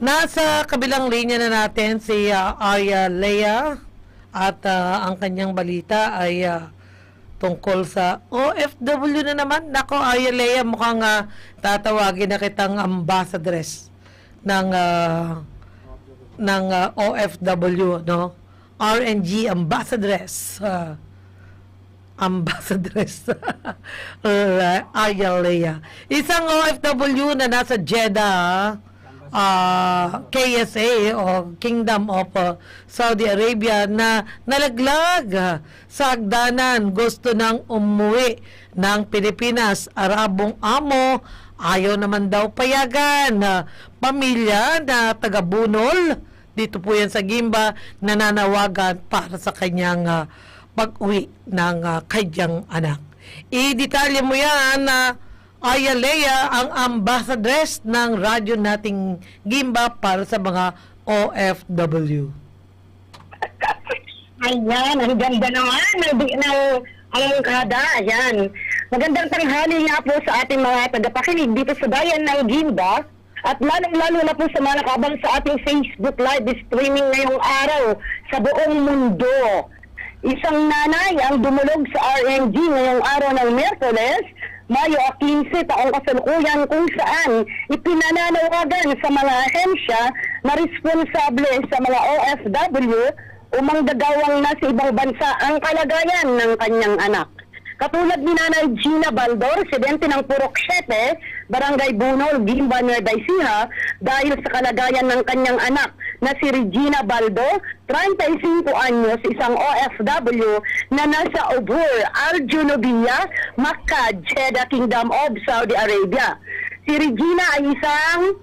Nasa kabilang linya na natin si uh, Arya Lea at ah, ang kanyang balita ay ah, tungkol sa OFW na naman. Nako, Arya Lea, mukhang ah, tatawagin na kitang ambassadress ng ah, ng ah, OFW, no? RNG ambassadress. ah, ambassadress uh, Arya Lea. Isang OFW na nasa Jeddah, ah, KSA o Kingdom of ah, Saudi Arabia na nalaglag sa hagdanan. Gusto nang umuwi ng Pilipinas. Arabong amo, ayaw naman daw payagan. na pamilya na taga-bunol, dito po yan sa Gimba, nananawagan para sa kanyang ah, pag-uwi ng uh, kanyang anak. I-detalye mo yan na Aya Lea ang ambassadress ng radyo nating Gimba para sa mga OFW. Ayan, ang ganda naman ng, ng alangkada. Ayan. Magandang tanghali nga po sa ating mga tagapakinig dito sa bayan ng Gimba. At lalong-lalo na po sa mga nakabang sa ating Facebook Live streaming ngayong araw sa buong mundo. Isang nanay ang dumulog sa RNG ngayong araw ng Merkules, Mayo 15 taong kasalukuyan kung saan ipinananawagan sa mga ahensya na responsable sa mga OFW umang gagawang na sa ibang bansa ang kalagayan ng kanyang anak. Katulad ni Nanay Gina Baldor, residente ng Purok 7, Barangay Bunol, Gimba, Nueva Ecija, dahil sa kalagayan ng kanyang anak na si Regina Baldo, 35 anyos, isang OFW na nasa Obur, Al-Junubiyya, Makkah, Jeddah, Kingdom of Saudi Arabia. Si Regina ay isang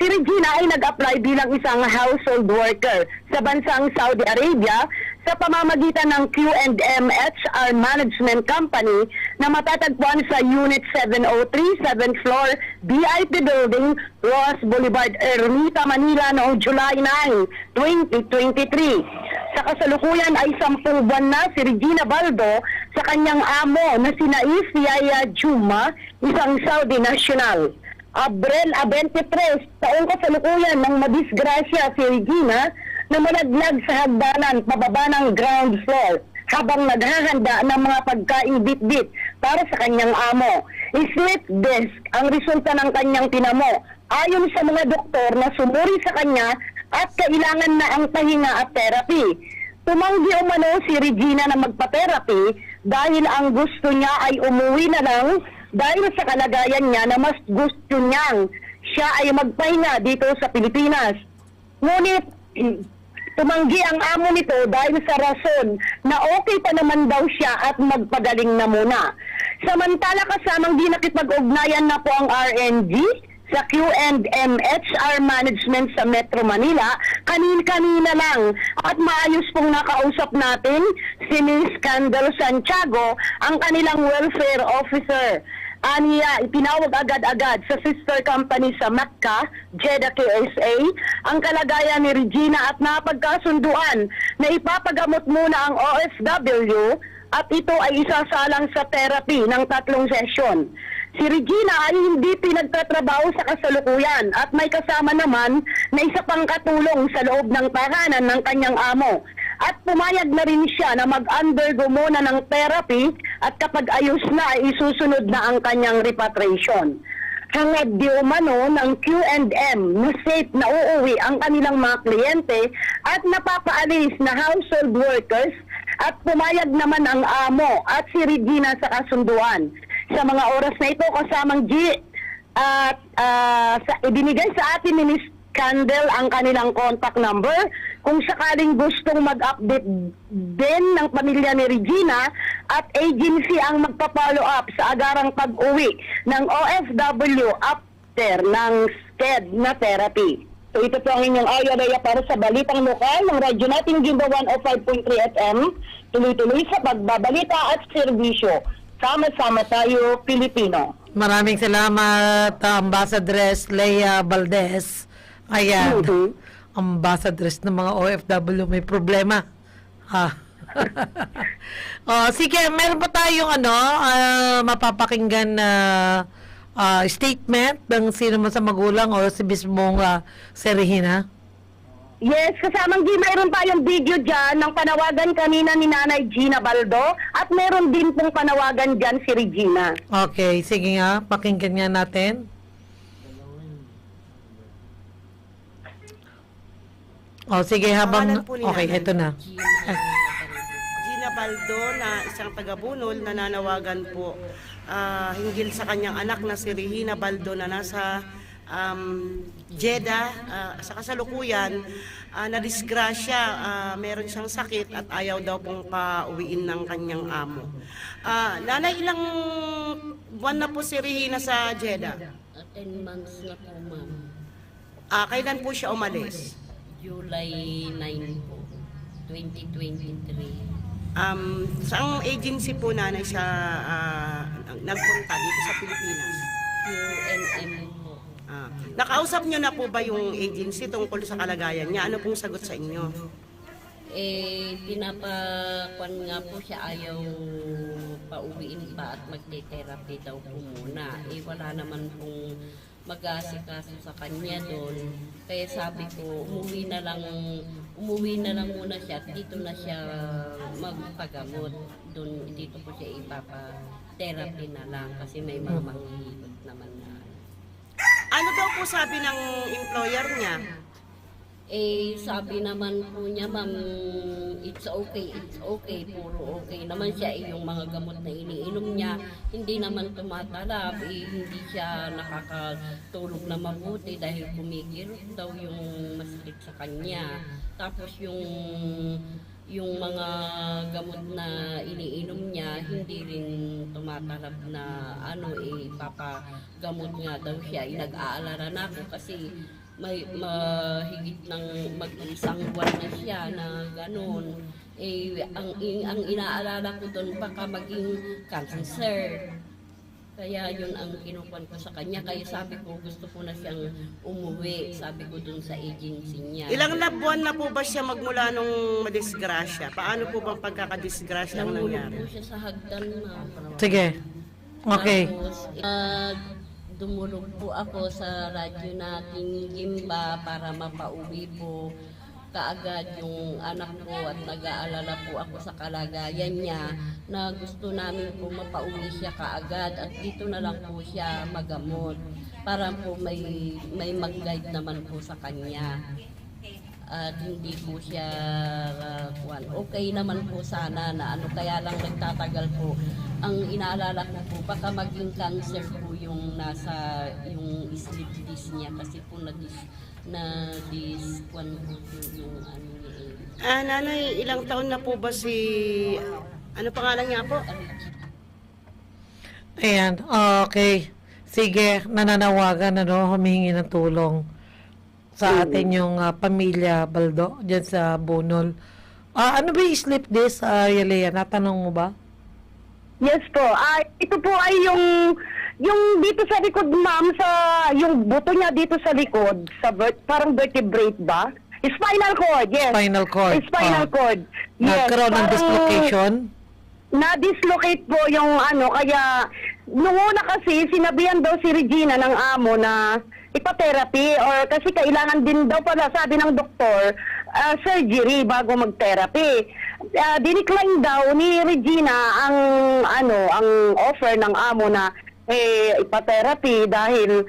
Si Regina ay nag-apply bilang isang household worker sa bansang Saudi Arabia sa pamamagitan ng Q&M HR Management Company na matatagpuan sa Unit 703, 7th floor, BIP Building, Ross Boulevard, Ermita, Manila noong July 9, 2023. Sa kasalukuyan ay sampung buwan na si Regina Baldo sa kanyang amo na si Naif Yaya Juma, isang Saudi national. Abril a 23, taong kasalukuyan ng madisgrasya si Regina na malaglag sa hagdanan pababa ng ground floor habang naghahanda ng mga pagkain bit-bit para sa kanyang amo. Slip disc ang resulta ng kanyang tinamo ayon sa mga doktor na sumuri sa kanya at kailangan na ang pahinga at therapy. Tumanggi umano si Regina na magpa-therapy dahil ang gusto niya ay umuwi na lang dahil sa kalagayan niya na mas gusto niyang siya ay magpahinga dito sa Pilipinas. Ngunit tumanggi ang amo nito dahil sa rason na okay pa naman daw siya at magpagaling na muna. Samantala kasamang di nakipag-ugnayan na po ang RNG sa Q&M HR Management sa Metro Manila, kanin-kanina lang. At maayos pong nakausap natin si Ms. Candel Santiago, ang kanilang welfare officer. Aniya, itinawag agad-agad sa sister company sa Mecca, Jeddah KSA, ang kalagayan ni Regina at napagkasunduan na ipapagamot muna ang OFW at ito ay isasalang sa therapy ng tatlong sesyon. Si Regina ay hindi pinagtatrabaho sa kasalukuyan at may kasama naman na isa pang katulong sa loob ng tahanan ng kanyang amo. At pumayag na rin siya na mag-undergo muna ng therapy at kapag ayos na ay isusunod na ang kanyang repatriation. Hangad di umano ng Q&M na safe na uuwi ang kanilang mga kliyente at napapaalis na household workers at pumayag naman ang amo at si Regina sa kasunduan. Sa mga oras na ito kasamang G at ah, sa, ibinigay sa atin ni Ms. Candle ang kanilang contact number kung sakaling gustong mag-update din ng pamilya ni Regina at agency ang magpa-follow up sa agarang pag-uwi ng OFW after ng SCED na therapy. So ito po ang inyong ayaraya para sa balitang lokal ng radyo nating Gimba 105.3 FM. Tuloy-tuloy sa pagbabalita at serbisyo. Sama-sama tayo, Pilipino. Maraming salamat, Ambassadress Lea Valdez. Ayan, Mhm. ambassadress ng mga OFW may problema. Ha? oh, sige, meron pa tayong ano, ah, mapapakinggan na ah, statement ng sino man sa magulang o si mismong uh, si Regina? Yes, kasamang G, mayroon tayong video dyan ng panawagan kanina ni Nanay Gina Baldo at meron din pong panawagan dyan si Regina. Okay, sige nga, pakinggan nga natin. Oh, sige, habang... Pangalan po ni Okay, nanay. eto na. Gina Baldo na isang taga-bunol nananawagan po ah, hinggil sa kanyang anak na si Regina Baldo na nasa um, Jeddah ah, sa kasalukuyan ah, na disgrasya, ah, meron siyang sakit at ayaw daw pong pauwiin ng kanyang amo. Ah, nanay, ilang buwan na po si Regina sa Jeddah? 10 months na po, ma'am. Ah, kailan po siya umalis? July 9 po, 2023. Um, saang agency po nanay siya ah, nagpunta dito sa Pilipinas? QNM po. Ah, nakausap niyo na po ba yung agency tungkol sa kalagayan niya? Ano pong sagot sa inyo? Eh, pinapakuan nga po siya ayaw pauwiin pa at magte-therapy daw po muna. Eh, wala naman pong mag-aasikaso sa kanya doon. Kaya sabi ko, umuwi na lang, umuwi na lang muna siya at dito na siya magpagamot. Doon, dito po siya ipapa-therapy na lang kasi may mga manghihilot naman na. Ano daw po sabi ng employer niya? Eh, sabi naman po niya, ma'am, it's okay, it's okay, puro okay naman siya. Eh, yung mga gamot na iniinom niya, hindi naman tumatalab, eh, hindi siya nakakatulog na mabuti dahil kumikirot daw yung masakit sa kanya. Tapos yung yung mga gamot na iniinom niya, hindi rin tumatalab na ano eh, papagamot nga daw siya. Eh, nag-aalala na ako kasi may mahigit ng mag-isang buwan na siya na ganun. Eh, ang, ang inaalala ko doon baka maging cancer. Kaya yun ang kinukuhan ko sa kanya. Kaya sabi ko, gusto ko na siyang umuwi. Sabi ko doon sa agency niya. Ilang na buwan na po ba siya magmula nung madisgrasya? Paano po bang pagkakadisgrasya ang nangyari? po siya sa hagdan na. Sige. Okay. Tapos, uh, dumulog po ako sa radyo nating Gimba para mapauwi po kaagad yung anak ko at nag-aalala po ako sa kalagayan niya na gusto namin po mapauwi siya kaagad at dito na lang po siya magamot para po may may mag-guide naman po sa kanya at hindi po siya uh. Okay naman po sana na ano kaya lang nagtatagal po. Ang inaalala ko po baka maging cancer po yung nasa yung sleep disc niya kasi po na dis na dis kuwan po yung ano niya eh. Ah, nanay, ilang taon na po ba si... Ano pangalan niya po? Ayan, okay. Sige, nananawagan, ano, humihingi ng tulong sa atin yung ah, pamilya Baldo, dyan sa Bunol. Ah, ano ba yung sleep this, uh, Yalea? Natanong mo ba? Yes po. Ah, ito po ay yung yung dito sa likod ma'am sa yung buto niya dito sa likod sa vert, parang vertebrate ba? Spinal cord, yes. Spinal cord. Spinal Ah. cord. Yes. Nagkaroon ng parang dislocation? Na-dislocate po yung ano, kaya nung una kasi sinabihan daw si Regina ng amo na ipatherapy or kasi kailangan din daw pala sabi ng doktor ah, surgery bago mag-therapy. Ah, dinicline daw ni Regina ang ano ang offer ng amo na eh ipatherapy dahil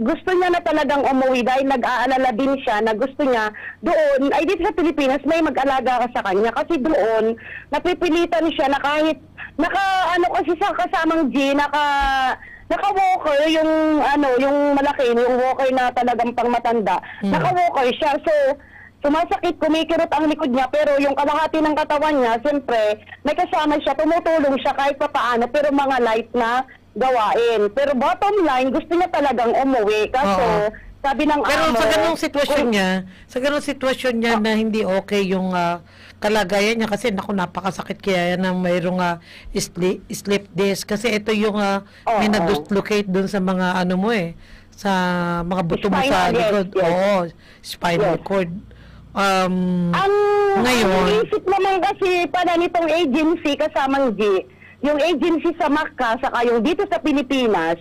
gusto niya na talagang umuwi dahil nag-aalala din siya na gusto niya doon, ay dito sa Pilipinas may mag-alaga ka sa kanya kasi doon napipilitan siya na kahit naka ano kasi sa kasamang G, naka naka-walker yung ano, yung malaki, yung walker na talagang pangmatanda. Hmm. Naka-walker siya. So, sumasakit, kumikirot ang likod niya, pero yung kalahati ng katawan niya, siyempre, may kasama siya, tumutulong siya kahit pa paano, pero mga light na gawain. Pero bottom line, gusto niya talagang umuwi. Kaso, Oo. sabi ng Pero amo... sa ganung sitwasyon kung- niya, sa ganung sitwasyon niya na hindi okay yung ah, kalagayan niya kasi naku napakasakit kaya yan na mayroong ah, sleep, sleep disc kasi ito yung ah, may Oo. na-dislocate dun sa mga ano mo eh sa mga buto mo sa Spinal, yes, likod. yes. Oo, spinal Yes. cord. Um, Ang, Ngayon- ang isip naman kasi pala nitong agency kasamang G, yung agency sa Macca, saka yung dito sa Pilipinas,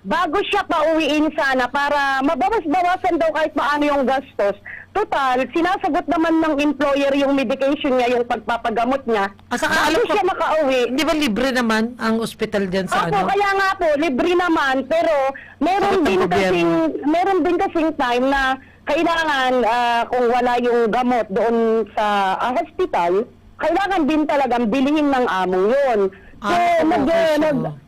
bago siya pauwiin sana para mabawas-bawasan daw kahit paano yung gastos. Total, sinasagot naman ng employer yung medication niya, yung pagpapagamot niya. Ah, saka bago alam ko- siya makauwi, Hindi ba libre naman ang ospital dyan sa Opo, ano? kaya nga po, libre naman, pero meron Sagot ng din gobyerno. kasing, meron din kasing time na kailangan ah, kung wala yung gamot doon sa ah, hospital, kailangan din talagang bilhin ng amo yun. So, Ah, nag, okay, so- nag-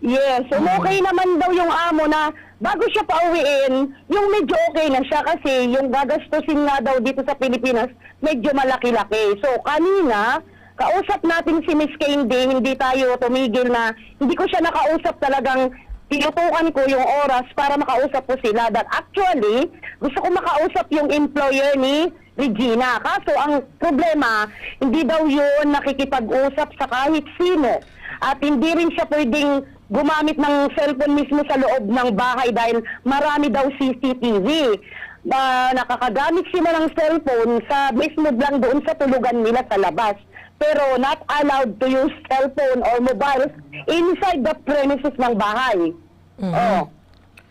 Yes, so okay naman daw yung amo na bago siya pauwiin, yung medyo okay na siya kasi yung gagastusin nga daw dito sa Pilipinas, medyo malaki-laki. So kanina, kausap natin si Miss Candy, hindi tayo tumigil na, hindi ko siya nakausap talagang tinutukan ko yung oras para makausap ko sila. That actually, gusto ko makausap yung employer ni Regina. Kaso ang problema, hindi daw yun nakikipag-usap sa kahit sino. At hindi rin siya pwedeng gumamit ng cellphone mismo sa loob ng bahay dahil marami daw CCTV. Ba, nakakagamit sila ng cellphone sa mismo lang doon sa tulugan nila sa labas. Pero not allowed to use cellphone or mobiles inside the premises ng bahay. Mhm. Oh.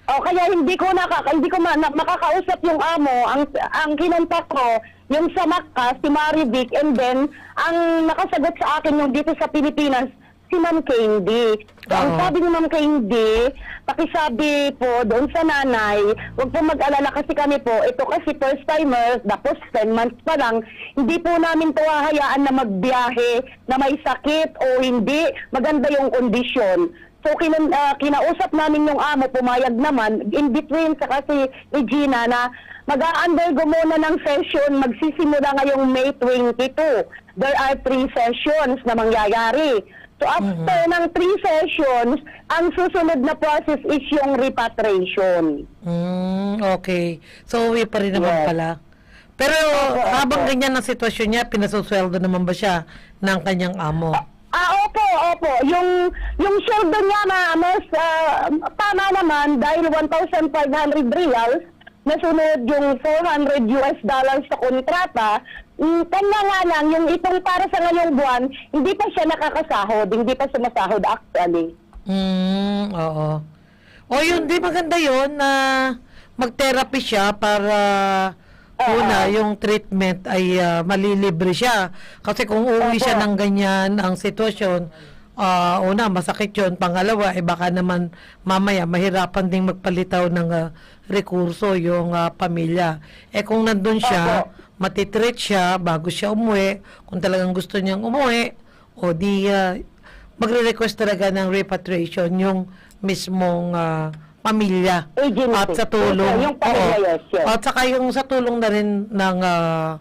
O kaya hindi ko nakaka hindi ko ma, na, makakausap yung amo. Ang ang kinontak ko yung sa Macca, si Marivic and then ang nakasagot sa akin yung dito sa Pilipinas si Ma'am Candy. So, ang Oo. sabi ni Ma'am Candy, pakisabi po doon sa nanay, huwag po mag-alala kasi kami po, ito kasi first timer, tapos 10 months pa lang, hindi po namin to hahayaan na magbiyahe na may sakit o hindi, maganda yung kondisyon. So kinan, ah, kinausap namin yung amo, pumayag naman, in between sa kasi Regina na mag-undergo muna ng session, magsisimula ngayong May 22. There are three sessions na mangyayari. So after ng three sessions, ang susunod na process is yung repatriation. Mm, okay. So, uwi pa rin naman Yes. pala. Pero Opo, habang opo. ganyan ang sitwasyon niya, pinasusweldo naman ba siya ng kanyang amo? Ah, opo, opo. Yung yung sweldo niya na mas ah, tama naman dahil 1,500 reals nasunod yung 400 US dollars sa kontrata. Mm, kanya nga lang, yung itong para sa ngayong buwan, hindi pa siya nakakasahod, hindi pa sumasahod actually. Mm, oo. O yun, di maganda yun na mag-therapy siya para Una, yung treatment ay ah, malilibre siya. Kasi kung uuwi Opo. siya ng ganyan ang sitwasyon, ah, una, masakit yun. Pangalawa, eh baka naman mamaya mahirapan ding magpalitaw ng ah, rekurso yung ah, pamilya. Eh kung nandun siya, Opo. matitreat siya bago siya umuwi. Kung talagang gusto niyang umuwi, o di ah, magre-request talaga ng repatriation yung mismong ah, pamilya Agency. at sa tulong Yung pamilya, oo. yes, yes. at saka yung sa tulong na rin ng ah,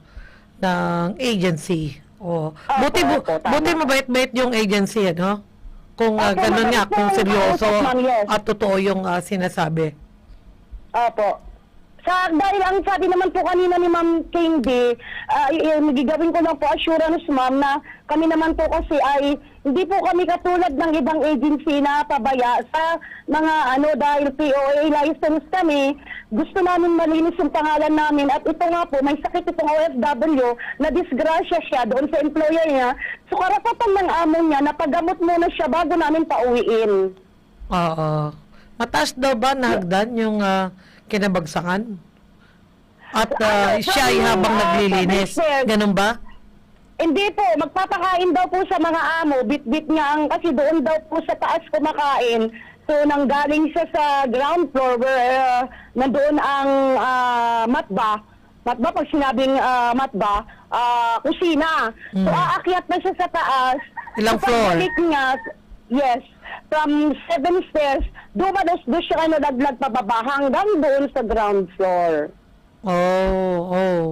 ng agency oh buti bu- opo, tama. buti mabait-bait yung agency ano kung ah, Opo, ganun nga mabait kung po, seryoso mabait, ma'am, yes. at totoo yung ah, sinasabi Opo. Sa, dahil ang sabi naman po kanina ni Ma'am Candy, uh, gigawin ko lang po assurance ma'am na kami naman po kasi ay hindi po kami katulad ng ibang agency na pabaya sa mga ano dahil POA license kami. Gusto namin malinis yung pangalan namin at ito nga po, may sakit itong OFW na disgrasya siya doon sa employer niya. So karapatan ng amo niya na paggamot muna siya bago namin pauwiin. oo mataas daw ba na hagdan yung ah, kinabagsakan at Ano, siya ay habang naglilinis ganun ba Hindi po, magpapakain daw po sa mga amo. Bit-bit niya ang, kasi doon daw po sa taas kumakain. So, nanggaling siya sa ground floor where uh, nandoon ang ah, matba. Matba, pag sinabing ah, matba, ah, kusina. So, Mm. aakyat na siya sa taas. Ilang So, floor? niya, yes, from seven stairs, dumalos doon siya ano, naglag pababa hanggang doon sa ground floor. Oh, oh.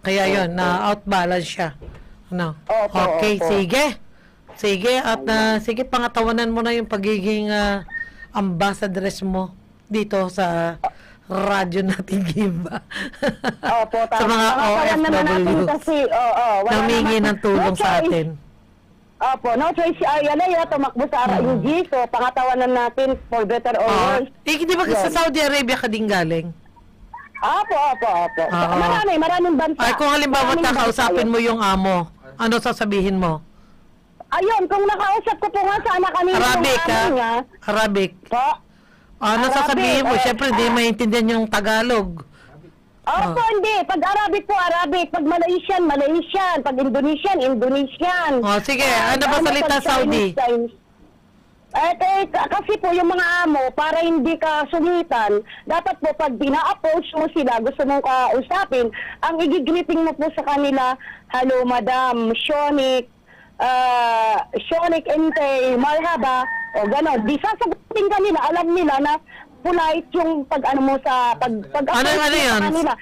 Kaya yun, na outbalance siya. Ano? Opo, okay, opo. sige. Sige, at ah, sige, pangatawanan mo na yung pagiging ah, ambassadress mo dito sa radyo natin, Gimba. Opo, sa mga natin OFW. kasi, oo, wala Namingi naman- ng tulong sa choice. atin. Opo, no choice si Arya Lea, tumakbo sa RNG, so pangatawanan natin for better or Ah, worse. eh, di ba sa. Saudi Arabia ka din galing? Opo, opo, opo. Oo. Marami, maraming bansa. Ay, kung halimbawa Maraming bansa mo yung amo, ano sasabihin mo? yun. Ayun, kung nakausap ko po nga sana kanina Arabic, yung amo niya, Arabic. po, Ah, ano sasabihin mo? Arabic, eh, Siyempre, di maintindihan yung Tagalog. Opo, Ah. hindi. Pag Arabic po, Arabic. Pag Malaysian, Malaysian. Pag Indonesian, Indonesian. Oh, sige. Ah, Ano ba salita, Saudi? Chinese, Chinese. Eh, eh, kasi po yung mga amo, para hindi ka sungitan, dapat po pag bina-approach mo sila, gusto mong kausapin, ang igigreeting mo po sa kanila, Hello, Madam, Shonik, uh, Shonik Ente, Marhaba, o gano'n. Di sasagutin ka nila, alam nila na polite yung pag ano mo sa pag pag Ano, ano yun? kanila.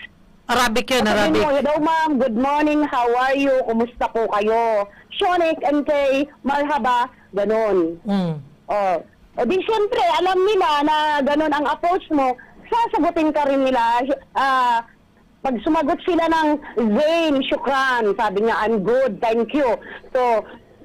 Arabic yun, Sabihin Arabic. mo, hello ma'am, good morning, how are you, kumusta po kayo? Shonik Ente, Marhaba, gano'n. Mm. Oh. O di syempre, alam nila na ganun ang approach mo, sasagutin ka rin nila. Ah, pag sumagot sila ng Zain, shukran, sabi niya, I'm good, thank you. So,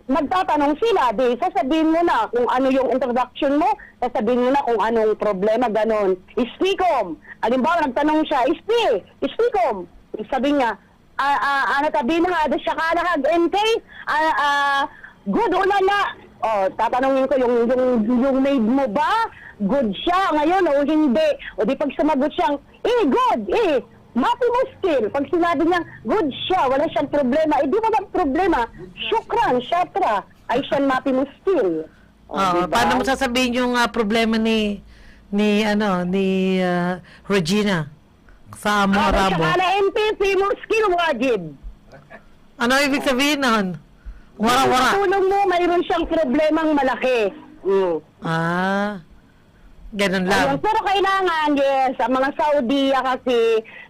magtatanong sila, di sasabihin mo na kung ano yung introduction mo, sasabihin mo na kung anong problema, ganun. Ispikom. Halimbawa, nagtanong siya, Ispi, Ispikom. Sabi niya, ah, ah, ano tabi na, ada siya kalahag, ente, ah, ah, good ulala. Oh, tatanungin ko yung yung yung maid mo ba? Good siya ngayon o hindi? O di pag sumagot siyang, eh good, eh Mati mo still. Pag sinabi niya, good siya, wala siyang problema, eh di mo problema. Shukran, syatra. Ay siyang mati mo still. O, Ah, diba? paano mo sasabihin yung ah, problema ni ni ano ni ah, Regina sa amo Ah, na MPP mo skill wajib. Ano ibig sabihin nun? Wara wara. Tulong mo, mayroon siyang problemang malaki. Mm. Ah. Ganun Ayun, lang. pero kailangan, yes, ang mga Saudi kasi,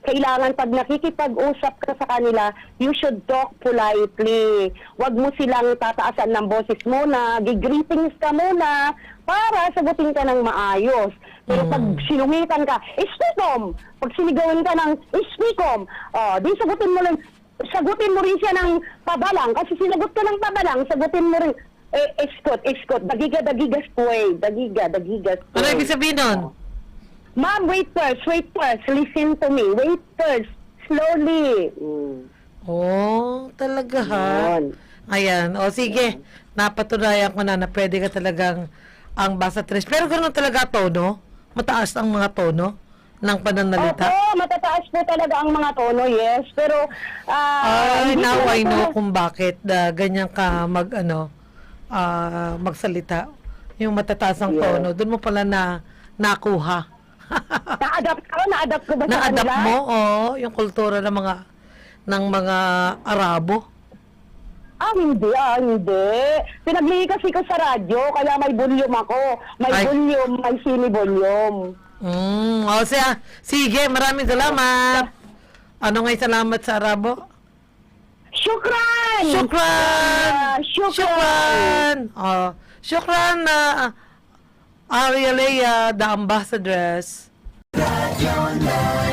kailangan pag nakikipag-usap ka sa kanila, you should talk politely. Huwag mo silang tataasan ng boses muna, gigreetings ka muna, para sagutin ka ng maayos. Pero pag sinungitan ka, ispikom! Pag sinigawan ka ng ispikom, oh, di sagutin mo lang, sagutin mo rin siya ng pabalang. Kasi sinagot ka ng pabalang, sagutin mo rin, eh, iskot, iskot, dagiga, dagigas po eh, dagiga, dagigas po Ano eh. ibig sabihin nun? Ma'am, wait first, wait first, listen to me, wait first, slowly. Mm. Oh, talaga ha? Yun. Ayan. O sige, napatunayan ko na na pwede ka talagang ang basa tres. Pero ganun talaga tono? Mataas ang mga tono ng pananalita? Opo, matataas po talaga ang mga tono, yes. Pero, ah... Ay, now I know kung bakit na ganyan ka mag, ano, ah, magsalita. Yung matataas ang Yeah. tono. Doon mo pala na nakuha. Na-adapt ka, na-adapt ko ba sa Na-adapt mo, oh, yung kultura ng mga ng mga Arabo. Ah, hindi, ah, hindi. Pinaglihi kasi ko sa radyo, kaya may volume ako. May Ay. volume, may sini-volume. Mm, o siya, sige, maraming salamat. Ano nga yung salamat sa Arabo? Shukran! Shukran! Ah, shukran! Shukran! Oh, shukran na uh, Arielea, the ambassadress. Radio Natin.